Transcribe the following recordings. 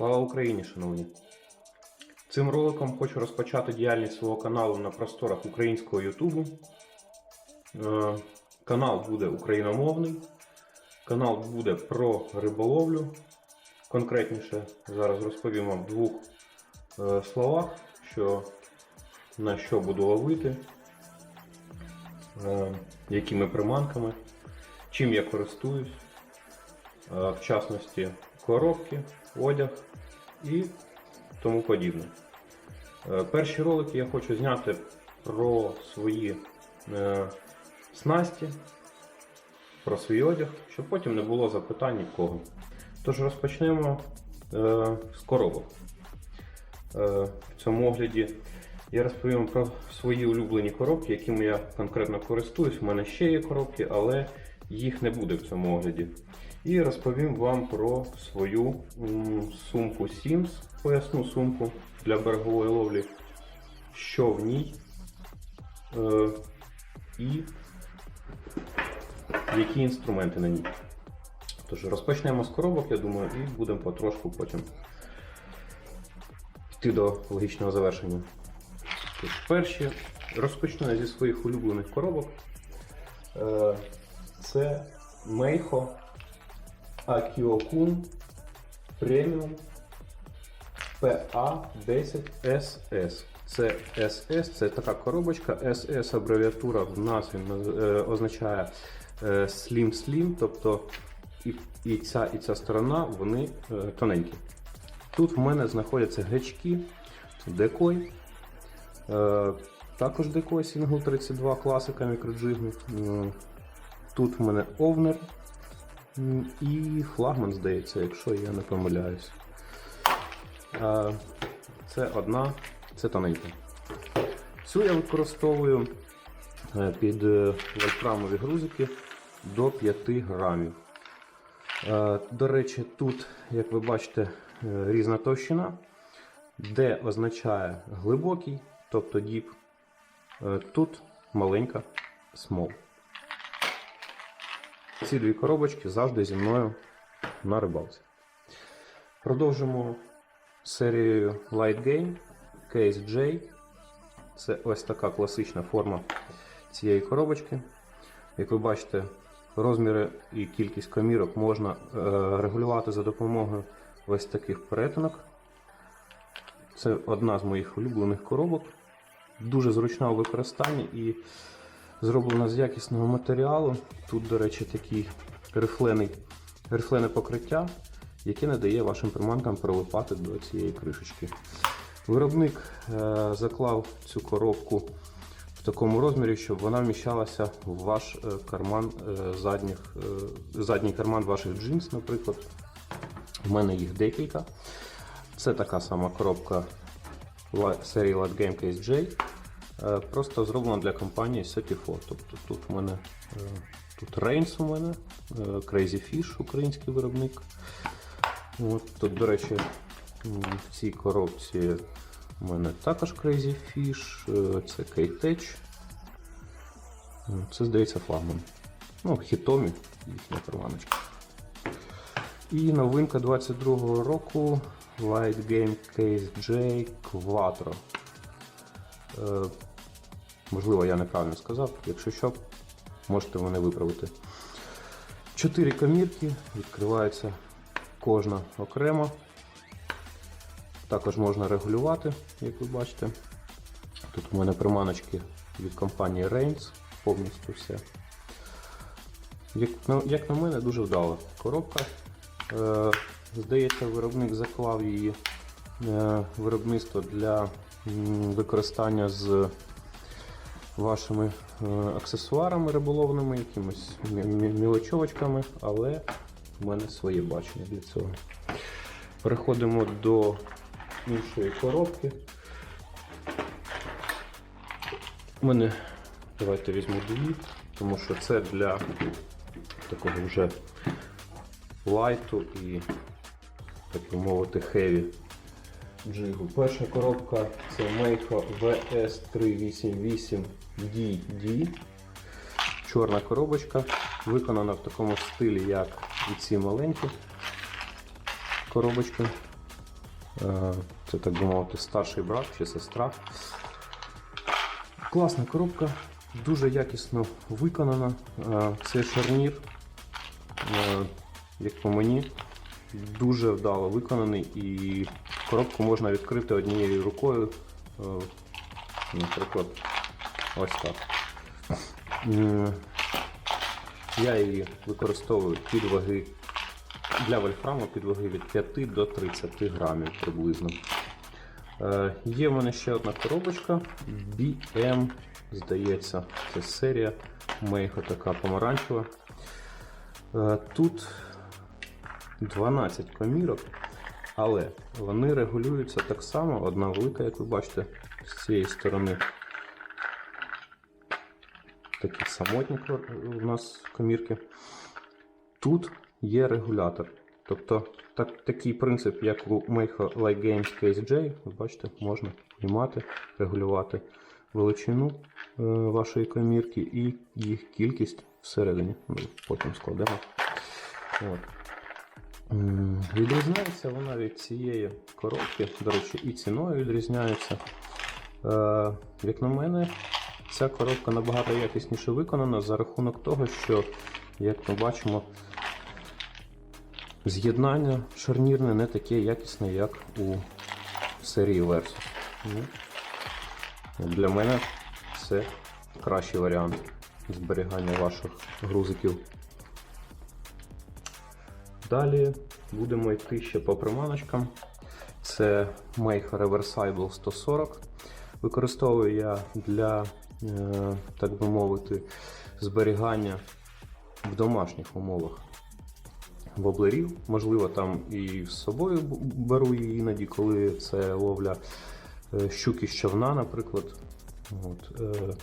Слава Україні, шановні! Цим роликом хочу розпочати діяльність свого каналу на просторах українського Ютубу. Е, Канал буде україномовний. Канал буде про риболовлю. Конкретніше зараз розповім вам в двох е, словах, що, на що буду ловити, е, якими приманками, чим я користуюсь, в частності коробки, одяг і тому подібне. Е, Перші ролики я хочу зняти про свої е, снасті, про свій одяг, щоб потім не було запитань ні в кого. Тож розпочнемо е, з коробок. В цьому огляді я розповім про свої улюблені коробки, якими я конкретно користуюсь. У мене ще є коробки, але їх не буде в цьому огляді. І розповім вам про свою сумку Sims, поясну сумку для берегової ловлі, що в ній е, і які інструменти на ній. Тож розпочнемо з коробок, я думаю, і будемо потрошку потім йти до логічного завершення. Тож, перші розпочну зі своїх улюблених коробок. Е, Це Meiho Akiokun Premium PA10SS. Це SS, це така коробочка. SS абревіатура в назві е, означає е, Slim Slim, тобто і, і ця і ця сторона вони е, тоненькі. Тут в мене знаходяться гачки, декой. Також декой Single 32 класика мікроджигу. Е, Тут в мене овнер і флагман, здається, якщо я не помиляюсь. Це одна, це тоненька. Цю я використовую е, під е, вольфрамові грузики до 5 грамів. Е, До речі, тут, як ви бачите, різна товщина, де означає глибокий, тобто діп. Тут маленька смол. Ці дві коробочки завжди зі мною на рибалці. Продовжимо серією Light Game Case J. Це ось така класична форма цієї коробочки. Як ви бачите, розміри і кількість комірок можна е, регулювати за допомогою ось таких перетинок. Це одна з моїх улюблених коробок. Дуже зручна у використанні і зроблена з якісного матеріалу. Тут, до речі, такий рифлене покриття, яке не дає вашим приманкам прилипати до цієї кришечки. Виробник е, заклав цю коробку в такому розмірі, щоб вона вміщалася в ваш е, карман е, задніх, задній карман ваших джинс, наприклад. У мене їх декілька. Це така сама коробка серії Light Game Case J. е, Просто зроблена для компанії 34. Тобто тут у мене е, тут Reigns у мене, е, Crazy Fish, український виробник. От, тут, до речі, в цій коробці у мене також Crazy Fish, це K-Tech. Це, здається, флагман. Ну, Хітомі, їхня приманочка. І новинка 22-го року Light Game Case J Quattro. Можливо, я неправильно сказав. Якщо що, можете мене виправити. Чотири комірки, відкривається кожна окремо. Також можна регулювати, як ви бачите. Тут у мене приманочки від компанії Reigns, повністю все. Як на, як на мене, дуже вдала коробка. Е, здається, виробник заклав її е, виробництво для використання з вашими е, аксесуарами риболовними, якимись мілочовочками, але в мене своє бачення для цього. Переходимо до іншої коробки. У мене давайте візьму дві, тому що це для такого вже лайту і, так би мовити, хеві джигу. Перша коробка це Meico VS388 DD. Чорна коробочка. Виконана в такому стилі, як і ці маленькі коробочки. Е, це так би мовити, старший брат чи сестра. Класна коробка, дуже якісно виконана. Е, це шарнір, е, як по мені, дуже вдало виконаний і коробку можна відкрити однією рукою. Наприклад, ось так. Я її використовую під ваги для вольфраму під ваги від 5 до 30 грамів приблизно. Е, є в мене ще одна коробочка BM, здається, це серія Мейхо така помаранчева. Е, тут 12 комірок, але вони регулюються так само, одна велика, як ви бачите, з цієї сторони. Такі самотні кор- у нас комірки. Тут є регулятор. Тобто так, такий принцип, як у Meiho Light Games Case J, ви бачите, можна знімати, регулювати величину е, вашої комірки і їх кількість всередині. Ну, потім складемо. От. Відрізняється вона від цієї коробки, до речі, і ціною відрізняється. Е, як на мене, ця коробка набагато якісніше виконана за рахунок того, що, як ми бачимо, з'єднання шарнірне не таке якісне, як у серії Versus. Ну, Для мене це кращий варіант зберігання ваших грузиків. Далі будемо йти ще по приманочкам. Це Meiho Reversible 140. Використовую я для, так би мовити, зберігання в домашніх умовах воблерів. Можливо, там і з собою беру її іноді, коли це ловля е, щуки з човна, наприклад. От. е,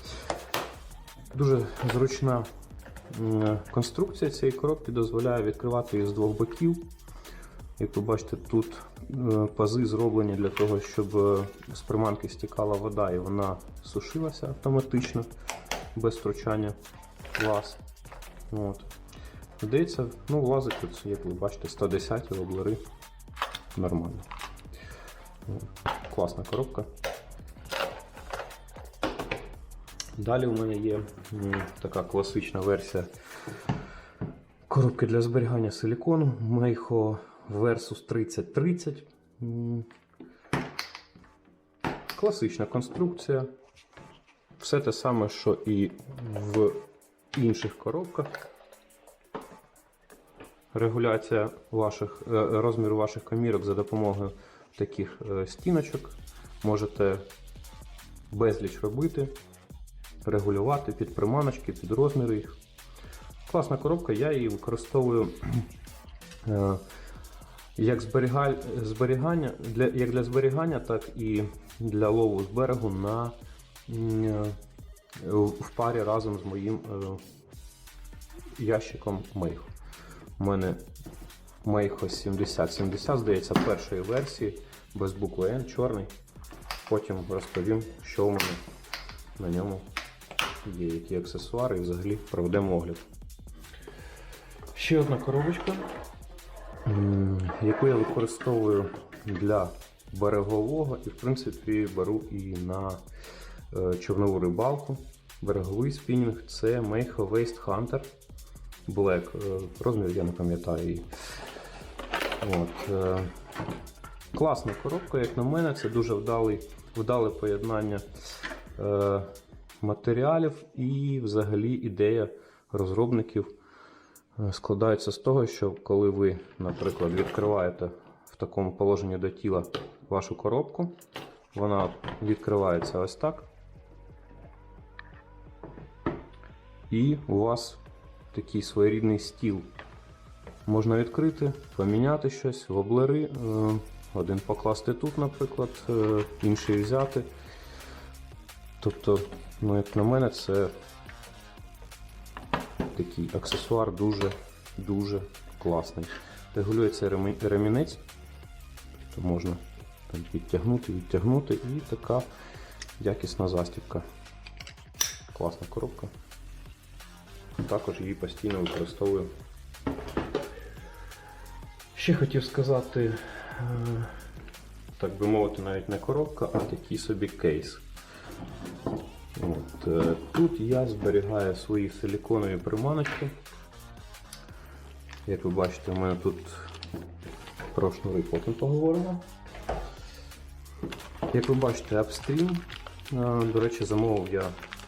Дуже зручна конструкція цієї коробки дозволяє відкривати її з двох боків. Як ви бачите, тут е, пази зроблені для того, щоб е, з приманки стікала вода і вона сушилася автоматично без втручання лаз. От. Здається, ну, влазить тут, як ви бачите, 110 воблери. Нормально. Класна коробка. Далі у мене є така класична версія коробки для зберігання силікону Meiho Versus 3030. Класична конструкція. Все те саме, що і в інших коробках. Регуляція ваших, е, розміру ваших комірок за допомогою таких е, стіночок. Можете безліч робити, регулювати під приманочки, під розміри їх. Класна коробка, я її використовую е, як зберігання, для, як для зберігання, так і для лову з берегу на, е, в парі разом з моїм е, ящиком Meiho. У мене Meiho 7070, здається, першої версії, без букви N, чорний. Потім розповім, що у мене на ньому є, які аксесуари і взагалі проведемо огляд. Ще одна коробочка, яку я використовую для берегового і, в принципі, беру і на е, човнову рибалку. Береговий спінінг це Meiho Waste Hunter Black. Е, Розмір я не пам'ятаю. От, е, класна коробка, як на мене, це дуже вдалий, вдале поєднання е, матеріалів і взагалі ідея розробників складається з того, що коли ви, наприклад, відкриваєте в такому положенні до тіла вашу коробку, вона відкривається ось так. І у вас такий своєрідний стіл. Можна відкрити, поміняти щось, воблери, е, один покласти тут, наприклад, е, інший взяти. Тобто, ну, як на мене, це такий аксесуар дуже-дуже класний. Регулюється ремінець, тобто можна там, підтягнути, відтягнути і така якісна застібка. Класна коробка. Також її постійно використовую. Ще хотів сказати, е, так би мовити, навіть не коробка, а такий собі кейс. От, е, тут я зберігаю свої силіконові приманочки. Як ви бачите, у мене тут про шнури потім поговоримо. Як ви бачите, Upstream, е, до речі, замовив я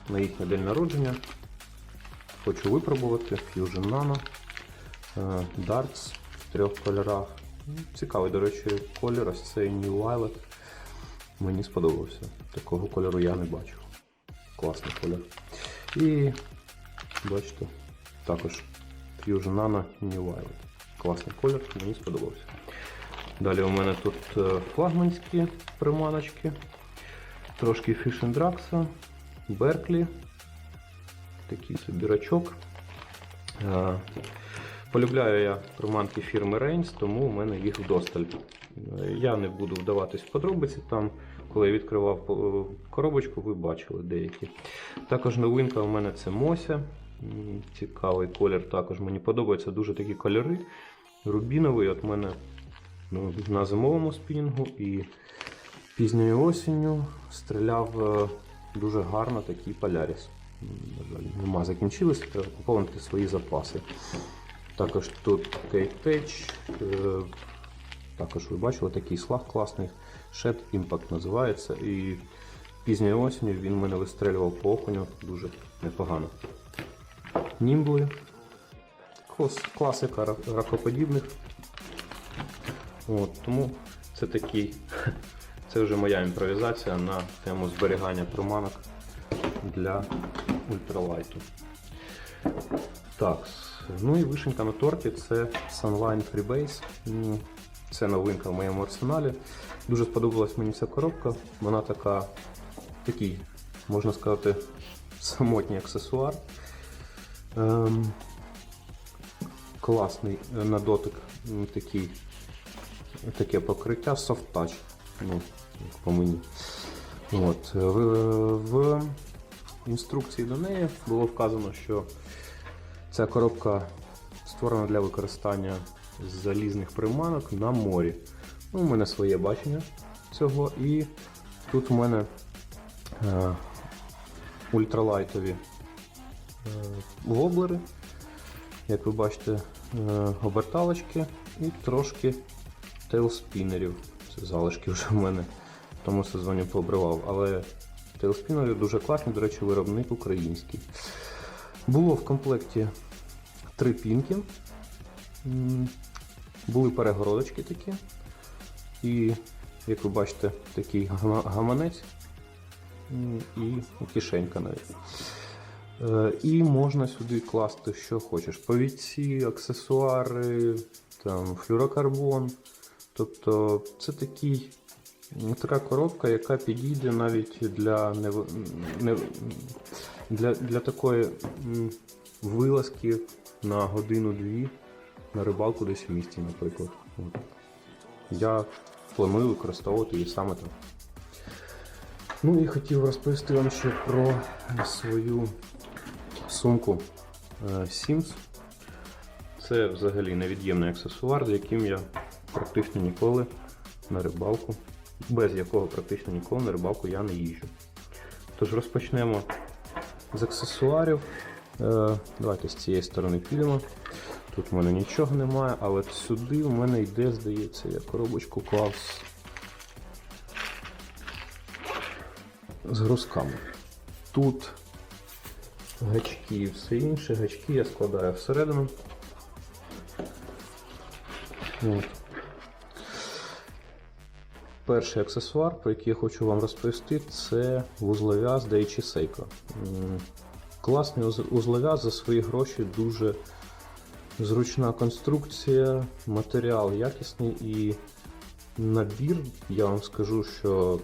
на їхній день народження. Хочу випробувати Fusion Nano, е, Darts в трьох кольорах. Цікавий, до речі, колір, ось цей New Violet. Мені сподобався. Такого кольору я не бачив. Класний колір. І бачите, також Fusion Nano New Violet. Класний колір, мені сподобався. Далі у мене тут е, флагманські приманочки, трошки Fish and Drax, Берклі, такий собі рачок. Е, Полюбляю я приманки фірми Reigns, тому у мене їх вдосталь. Е, Я не буду вдаватись в подробиці. Там, коли я відкривав е, коробочку, ви бачили деякі. Також новинка у мене це Мося. Цікавий колір також мені подобаються дуже такі кольори. Рубіновий от мене ну, на зимовому спінінгу і пізньою осінню стріляв е, дуже гарно такий Поляріс. На жаль, нема закінчилось, треба поповнити свої запаси. Також тут Page. е, Також ви бачили такий слаг класний. Shed Impact називається. І пізньою осінню він мене вистрелював по окуню дуже непогано. Німбли. Класика ракоподібних. От, тому це такий, це вже моя імпровізація на тему зберігання приманок для ультралайту. Так, ну і вишенька на торті це Sunline Freebase. Це новинка в моєму арсеналі. Дуже сподобалась мені ця коробка. Вона така, такий, можна сказати, самотній аксесуар. Ем, класний е, на дотик такий, таке покриття soft touch, ну, як по мені. От, е, в, в інструкції до неї було вказано, що ця коробка створена для використання залізних приманок на морі. Ну, у мене своє бачення цього. І тут у мене е, ультралайтові е, воблери. Як ви бачите, е, оберталочки і трошки тейлспінерів. Це залишки вже в мене в тому сезоні пообривав. Але тейлспінери дуже класні, до речі, виробник український. Було в комплекті три пінки. Були перегородочки такі. І, як ви бачите, такий гаманець і кишенька навіть. Е, І можна сюди класти, що хочеш. Повідці, аксесуари, там, флюрокарбон. Тобто це такий, така коробка, яка підійде навіть для, не... для, для такої вилазки на годину-дві на рибалку десь в місті, наприклад. От. Я планую використовувати її саме так. Ну і хотів розповісти вам ще про свою сумку е, Sims. Це взагалі невід'ємний аксесуар, з яким я практично ніколи на рибалку, без якого практично ніколи на рибалку я не їжджу. Тож розпочнемо з аксесуарів. Е, Давайте з цієї сторони підемо. Тут в мене нічого немає, але сюди в мене йде, здається, я коробочку клав з, з грузками. Тут гачки і все інше. Гачки я складаю всередину. От. Перший аксесуар, про який я хочу вам розповісти, це вузлов'яз Daichi Seiko. Класний уз- узлов'яз за свої гроші, дуже зручна конструкція, матеріал якісний і набір, я вам скажу, що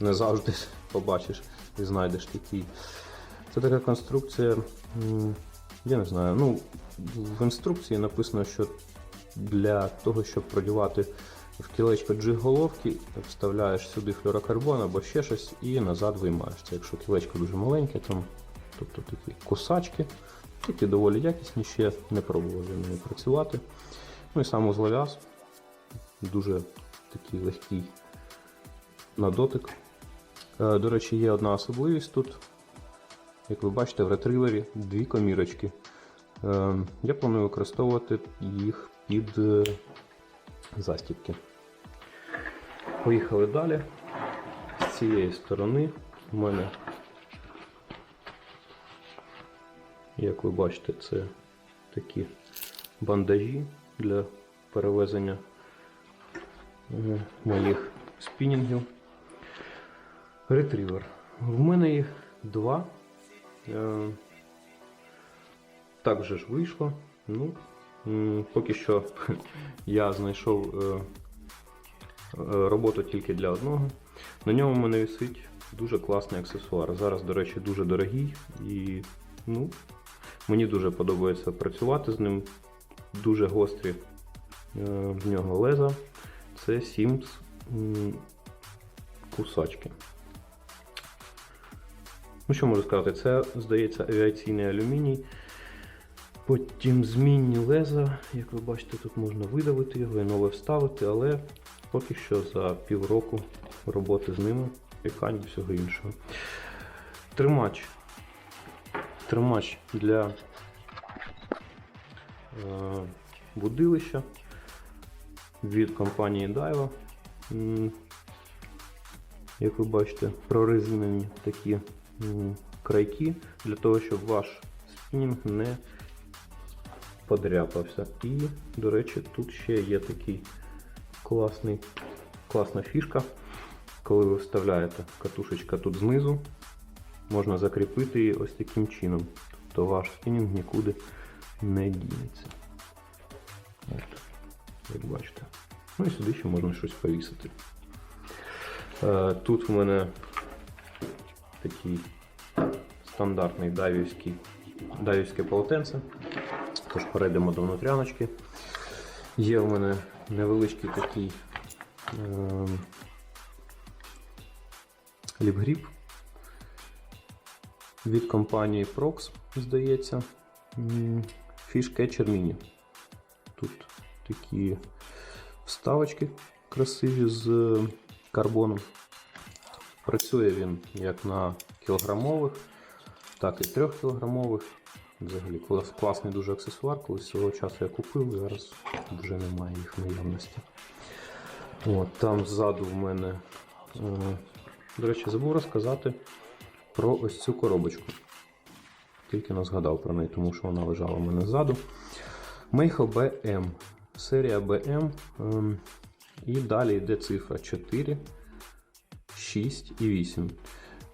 не завжди побачиш і знайдеш такий. Це така конструкція, я не знаю, ну, в інструкції написано, що для того, щоб продівати в кілечко джиг-головки, вставляєш сюди флюрокарбон або ще щось і назад виймаєш. Це якщо кілечко дуже маленьке, там, тобто такі кусачки, такі доволі якісні, ще не пробував я ними працювати. Ну і сам узлов'яз дуже такий легкий на дотик. Е, До речі, є одна особливість тут. Як ви бачите, в ретривері дві комірочки. Е, Я планую використовувати їх під е, застібки. Поїхали далі. З цієї сторони у мене, як ви бачите, це такі бандажі для перевезення е, моїх спінінгів. Ретрівер. В мене їх два. Е, Так же ж вийшло. Ну, поки що я знайшов е, роботу тільки для одного. На ньому в мене висить дуже класний аксесуар. Зараз, до речі, дуже дорогий і ну, мені дуже подобається працювати з ним. Дуже гострі е, в нього леза. Це Sims кусачки. Ну, що можу сказати? Це, здається, авіаційний алюміній. Потім змінні леза, як ви бачите, тут можна видавити його і нове вставити, але поки що за півроку роботи з ними, пікань і всього іншого. Тримач. Тримач для е, будилища від компанії Daiwa. Як ви бачите, прорезинені такі крайки для того, щоб ваш спінінг не подряпався. І, до речі, тут ще є такий класний, класна фішка. Коли ви вставляєте катушечка тут знизу, можна закріпити її ось таким чином. Тобто ваш спінінг нікуди не дінеться. От, як бачите. Ну і сюди ще можна щось повісити. Е, Тут в мене такий стандартний дайвівський, дайвівське полотенце. Тож перейдемо до внутряночки. Є в мене невеличкий такий е, ліпгріп від компанії Prox, здається. Fish Catcher Mini. Тут такі вставочки красиві з карбоном. Працює він як на кілограмових, так і трьохкілограмових. Взагалі клас- класний дуже аксесуар. Колись свого часу я купив, зараз вже немає їх наявності. От, там ззаду в мене, е, до речі, забув розказати про ось цю коробочку. Тільки не згадав про неї, тому що вона лежала в мене ззаду. Meiho BM. Серія BM. ем, і далі йде цифра 4, 6 і 8.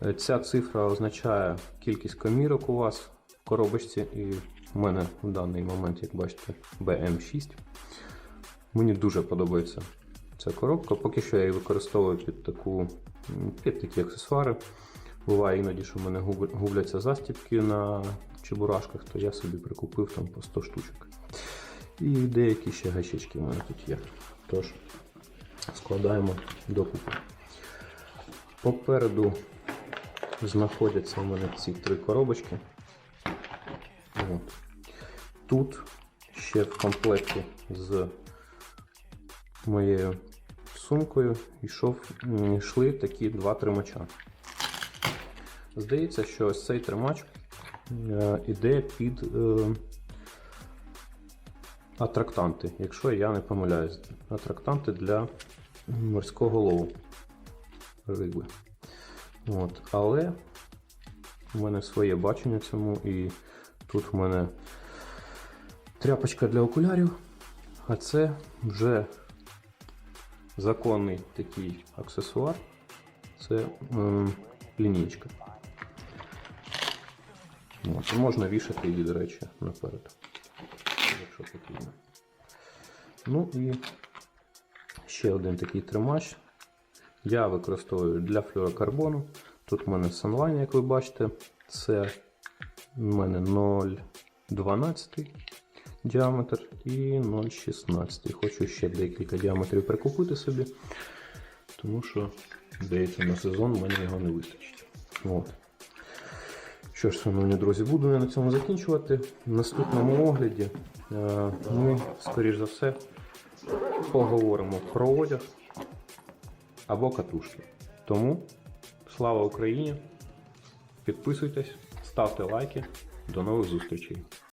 Е, Ця цифра означає кількість комірок у вас в коробочці, і в мене в даний момент, як бачите, BM6. Мені дуже подобається ця коробка. Поки що я її використовую під, таку, під такі аксесуари. Буває іноді, що в мене губляться застібки на чебурашках, то я собі прикупив там по 100 штучок. І деякі ще гачечки в мене тут є. Тож, складаємо докупи. Попереду знаходяться у мене ці три коробочки. От. Тут ще в комплекті з моєю сумкою йшов, йшли такі два тримача. Здається, що ось цей тримач е, іде під е, атрактанти, якщо я не помиляюсь. Атрактанти для морського лову риби. От. Але в мене своє бачення цьому, і тут в мене тряпочка для окулярів, а це вже законний такий аксесуар. Це ем, лінійка. От, можна вішати її, до речі, наперед, якщо потрібно. Ну і ще один такий тримач. Я використовую для флюорокарбону. Тут в мене Sunline, як ви бачите, це в мене 0,12 діаметр і 0,16. Хочу ще декілька діаметрів прикупити собі, тому що, здається, на сезон мені його не вистачить. От. Що ж, шановні друзі, буду я на цьому закінчувати. В наступному огляді е, ми, скоріш за все, поговоримо про одяг або катушки. Тому слава Україні! Підписуйтесь, ставте лайки. До нових зустрічей!